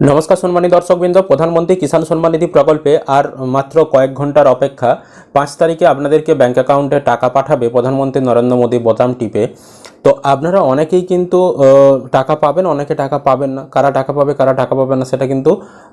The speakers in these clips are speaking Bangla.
নমস্কার সম্মানী দর্শকবৃন্দ, প্রধানমন্ত্রী কিষাণ সম্মান নিধি প্রকল্পে আর মাত্র কয়েক ঘণ্টার অপেক্ষা পাঁচ তারিখে আপনাদেরকে ব্যাঙ্ক অ্যাকাউন্টে টাকা পাঠাবে প্রধানমন্ত্রী নরেন্দ্র মোদী বোতাম টিপে। তো আপনারা অনেকেই কিন্তু টাকা পাবেন, অনেকে টাকা পাবেন না। কারা টাকা পাবে, কারা টাকা পাবে না, সেটা কিন্তু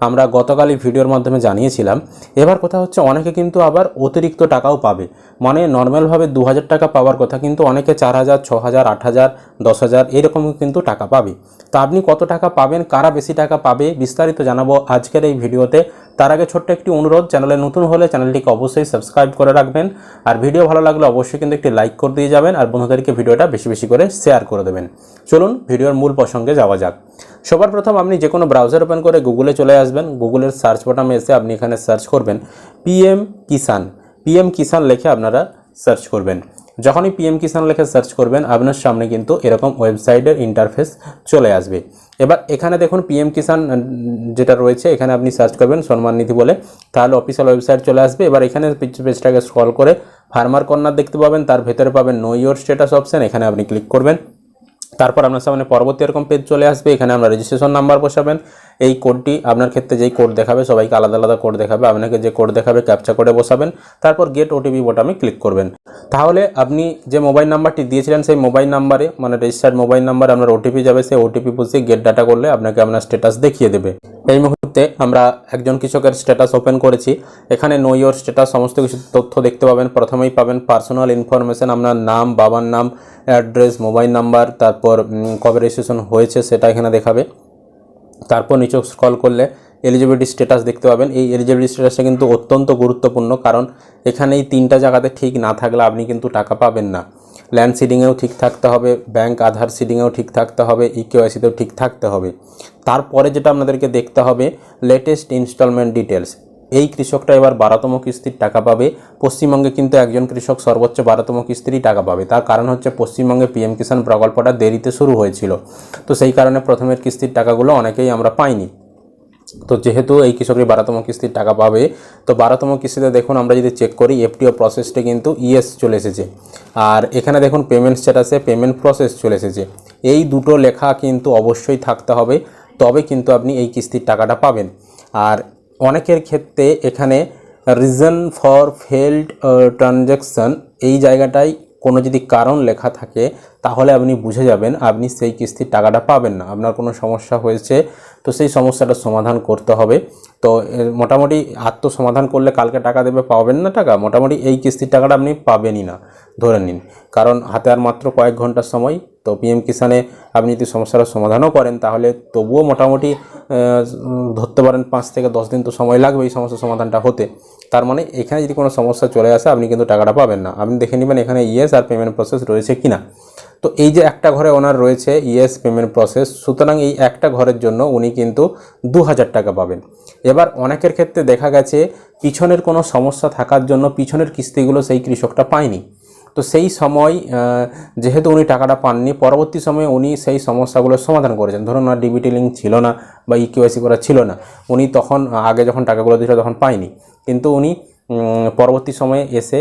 আমরা গতকালই ভিডিওর মাধ্যমে জানিয়েছিলাম। এবার কথা হচ্ছে, অনেকে কিন্তু আবার অতিরিক্ত টাকাও পাবে। মানে নর্মালভাবে দু হাজার টাকা পাওয়ার কথা কিন্তু অনেকে চার হাজার ছ হাজার আট হাজার দশ হাজার এরকম কিন্তু টাকা পাবে। তো আপনি কত টাকা পাবেন, কারা বেশি টাকা পাবে, বিস্তারিত জানাব আজকের এই ভিডিওতে। তার আগে ছোট্ট একটি অনুরোধ, চ্যানেলে নতুন হলে চ্যানেলটিকে অবশ্যই সাবস্ক্রাইব করে রাখবেন। আর ভিডিও ভালো লাগলে অবশ্যই কিন্তু একটি লাইক করে দিয়ে যাবেন আর বন্ধুদেরকে ভিডিওটা বেশি বেশি করে শেয়ার করে দেবেন। চলুন ভিডিওর মূল প্রসঙ্গে যাওয়া যাক। সবার প্রথম আপনি যে কোনো ব্রাউজার ওপেন করে গুগলে চলে আসবেন। গুগলের সার্চ বাটনে এসে আপনি এখানে সার্চ করবেন পিএম কিষান পিএম কিষান লিখে আপনারা সার্চ করবেন। যখনই পিএম কিষান লেখে সার্চ করবেন, আপনার সামনে কিন্তু এরকম ওয়েবসাইটের ইন্টারফেস চলে আসবে। এবার এখানে দেখুন পিএম কিষান যেটা রয়েছে, এখানে আপনি সার্চ করবেন সম্মান নিধি বলে। তাহলে অফিসিয়াল ওয়েবসাইট চলে আসবে। এবার এখানে পেজ- পেজটাকে স্ক্রল করে ফার্মার কর্নার দেখতে পাবেন। তার ভেতরে পাবেন নো ইয়োর স্ট্যাটাস অপশান এখানে আপনি ক্লিক করবেন। তারপর আপনার সামনে পরবর্তী এরকম পেজ চলে আসবে, এখানে আপনার রেজিস্ট্রেশন নাম্বার বসাবেন। এই কোডটি আপনার ক্ষেত্রে যেই কোড দেখাবে, সবাইকে আলাদা আলাদা কোড দেখাবে, আপনাকে যে কোড দেখাবে ক্যাপচা করে বসাবেন, তারপর গেট ওটিপি বোটামে ক্লিক করবেন। তাহলে আপনি যে মোবাইল নাম্বারটি দিয়েছিলেন, সেই মোবাইল নাম্বারে মানে রেজিস্টার্ড মোবাইল নাম্বারে আপনার ওটিপি যাবে, সেই ওটিপি বসিয়ে গেট ডাটা করলে আপনাকে আপনার স্ট্যাটাস দেখিয়ে দেবে। এই মুহূর্তে আমরা একজন কৃষকের স্ট্যাটাস ওপেন করেছি। এখানে নো ইয়োর স্ট্যাটাস সমস্ত কিছু তথ্য দেখতে পাবেন। প্রথমেই পাবেন পার্সোনাল ইনফরমেশন আপনার নাম, বাবার নাম অ্যাড্রেস মোবাইল নাম্বার তারপর কবে রেজিস্ট্রেশন হয়েছে সেটা এখানে দেখাবে। তারপর নিচে স্ক্রল করলে এলিজিবিলিটি স্ট্যাটাস দেখতে পাবেন। এই এলিজিবিলিটি স্ট্যাটাসটা কিন্তু অত্যন্ত গুরুত্বপূর্ণ, কারণ এখানে এই তিনটা জায়গাতে ঠিক না থাকলে আপনি কিন্তু টাকা পাবেন না। ল্যান্ড সিডিংয়েও ঠিক থাকতে হবে ব্যাংক আধার সিডিংয়েও ঠিক থাকতে হবে E ইকেওয়াইসিতেও ঠিক থাকতে হবে। তারপরে যেটা আপনাদেরকে দেখতে হবে লেটেস্ট ইনস্টলমেন্ট ডিটেলস এই কৃষকটা এবার বারোতম কিস্তির টাকা পাবে। পশ্চিমবঙ্গে কিন্তু একজন কৃষক সর্বোচ্চ বারোতম কিস্তিরই টাকা পাবে। তার কারণ হচ্ছে পশ্চিমবঙ্গে পিএম কিষাণ প্রকল্পটা দেরিতে শুরু হয়েছিল। তো সেই কারণে প্রথমের কিস্তির টাকাগুলো অনেকেই আমরা পাইনি। তো যেহেতু এই কৃষকের বারোতম কিস্তির টাকা পাবে, তো বারোতম কিস্তিতে দেখুন আমরা যদি চেক করি এফটিও প্রসেসটা কিন্তু ইএস চলে এসেছে। আর এখানে দেখুন পেমেন্ট স্ট্যাটাসে পেমেন্ট প্রসেস চলে এসেছে। এই দুটো লেখা কিন্তু অবশ্যই থাকতে হবে, তবে কিন্তু আপনি এই কিস্তির টাকাটা পাবেন। আর অনেকের ক্ষেত্রে এখানে রিজন ফর ফেল্ড ট্রানজ্যাকশান এই জায়গাটায় কোনো যদি কারণ লেখা থাকে, তাহলে আপনি বুঝে যাবেন আপনি সেই কিস্তির টাকাটা পাবেন না। আপনার কোনো সমস্যা হয়েছে, তো সেই সমস্যাটা সমাধান করতে হবে। তো মোটামুটি আত্মসমাধান করলে কালকে টাকা দেবে, পাবেন না টাকা? মোটামুটি এই কিস্তির টাকাটা আপনি পাবেনই না, ধরে নিন। কারণ হাতে আর মাত্র কয়েক ঘণ্টার সময় তো পিএম কিষানে আপনি যদি সমস্যার সমাধানও করেন, তাহলে তবুও মোটামুটি ধরতে পারেন পাঁচ থেকে দশ দিন তো সময় লাগবে এই সমস্যার সমাধানটা হতে। তার মানে এখানে যদি কোনো সমস্যা চলে আসে, আপনি কিন্তু টাকাটা পাবেন না। আপনি দেখে নেবেন এখানে ইএস আর পেমেন্ট প্রসেস রয়েছে কিনা। তো এই যে একটা ঘরে ওনার রয়েছে ইএস পেমেন্ট প্রসেস, সুতরাং এই একটা ঘরের জন্য উনি কিন্তু দু হাজার টাকা পাবেন। এবার অনেকের ক্ষেত্রে দেখা গেছে, পিছনের কোনো সমস্যা থাকার জন্য পিছনের কিস্তিগুলো সেই কৃষকটা পায়নি। তো সেই সময় যেহেতু উনি টাকাটা পাননি, পরবর্তী সময়ে উনি সেই সমস্যাগুলোর সমাধান করেছেন। ধরুন ওনার ডিবিটি লিঙ্ক ছিল না বা ইকিউআইসি করা ছিল না। উনি তখন, আগে যখন টাকাগুলো দিয়েছিল তখন পায়নি। কিন্তু উনি পরবর্তী সময়ে এসে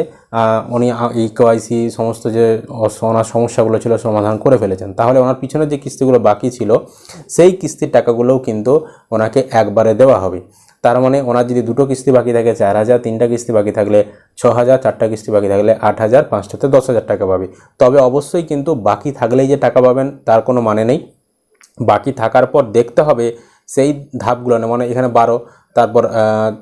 উনি ইকেওয়াইসি সমস্ত যে ওনার সমস্যাগুলো ছিল সমাধান করে ফেলেছেন। তাহলে ওনার পিছনে যে কিস্তিগুলো বাকি ছিল, সেই কিস্তির টাকাগুলোও কিন্তু ওনাকে একবারে দেওয়া হবে। তার মানে ওনার যদি দুটো কিস্তি বাকি থাকে, চার হাজার, তিনটা কিস্তি বাকি থাকলে ছ হাজার, চারটা কিস্তি বাকি থাকলে আট হাজার, পাঁচটাতে দশ হাজার টাকা পাবে। তবে অবশ্যই কিন্তু বাকি থাকলেই যে টাকা পাবেন, তার কোনো মানে নেই। বাকি থাকার পর দেখতে হবে সেই ধাপগুলো মানে এখানে বারো তারপর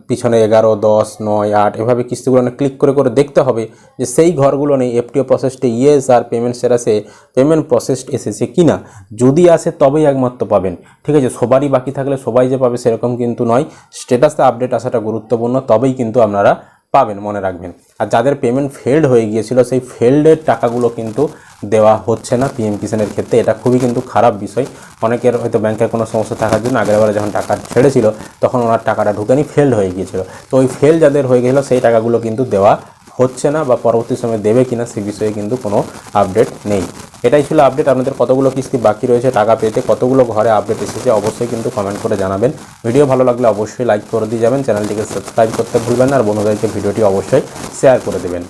পিছনে এগারো, দশ, নয়, আট, এভাবে কিস্তিগুলো ক্লিক করে করে দেখতে হবে যে সেই ঘরগুলো নেই এফটিও প্রসেসটি ইয়েস আর পেমেন্ট সেরাসে পেমেন্ট প্রসেস এসেছে কি না যদি আসে তবেই একমাত্র পাবেন। ঠিক আছে, সবারই বাকি থাকলে সবাই যে পাবে সেরকম কিন্তু নয়। স্ট্যাটাসে আপডেট আসাটা গুরুত্বপূর্ণ, তবেই কিন্তু আপনারা পাবেন, মনে রাখবেন। আর যাদের পেমেন্ট ফেল্ড হয়ে গিয়েছিল, সেই ফেল্ডের টাকাগুলো কিন্তু দেওয়া হচ্ছে না পিএম কিষানের ক্ষেত্রে। এটা খুবই কিন্তু খারাপ বিষয়। অনেকের হয়তো ব্যাংকের কোনো সমস্যা থাকার জন্য আগেরবারে যখন টাকা ছেড়েছিল, তখন ওনার টাকাটা ঢুকেনি ফেল্ড হয়ে গিয়েছিল। তো ওই ফেল যাদের হয়ে গেছিল সেই টাকাগুলো কিন্তু দেওয়া হচ্ছে না বা পরবর্তী সময়ে দেবে কিনা সে বিষয়ে কিন্তু কোনো আপডেট নেই। এটাই ছিল আপডেট আপনাদের কতগুলো কিস্তি বাকি রয়েছে, টাকা পেতে কতগুলো ঘরে আপডেট এসেছে অবশ্যই কিন্তু কমেন্ট করে জানাবেন। ভিডিও ভালো লাগলে অবশ্যই লাইক করে দিয়ে যাবেন। চ্যানেলটিকে সাবস্ক্রাইব করতে ভুলবেন আর বন্ধুদেরকে ভিডিওটি অবশ্যই শেয়ার করে দেবেন।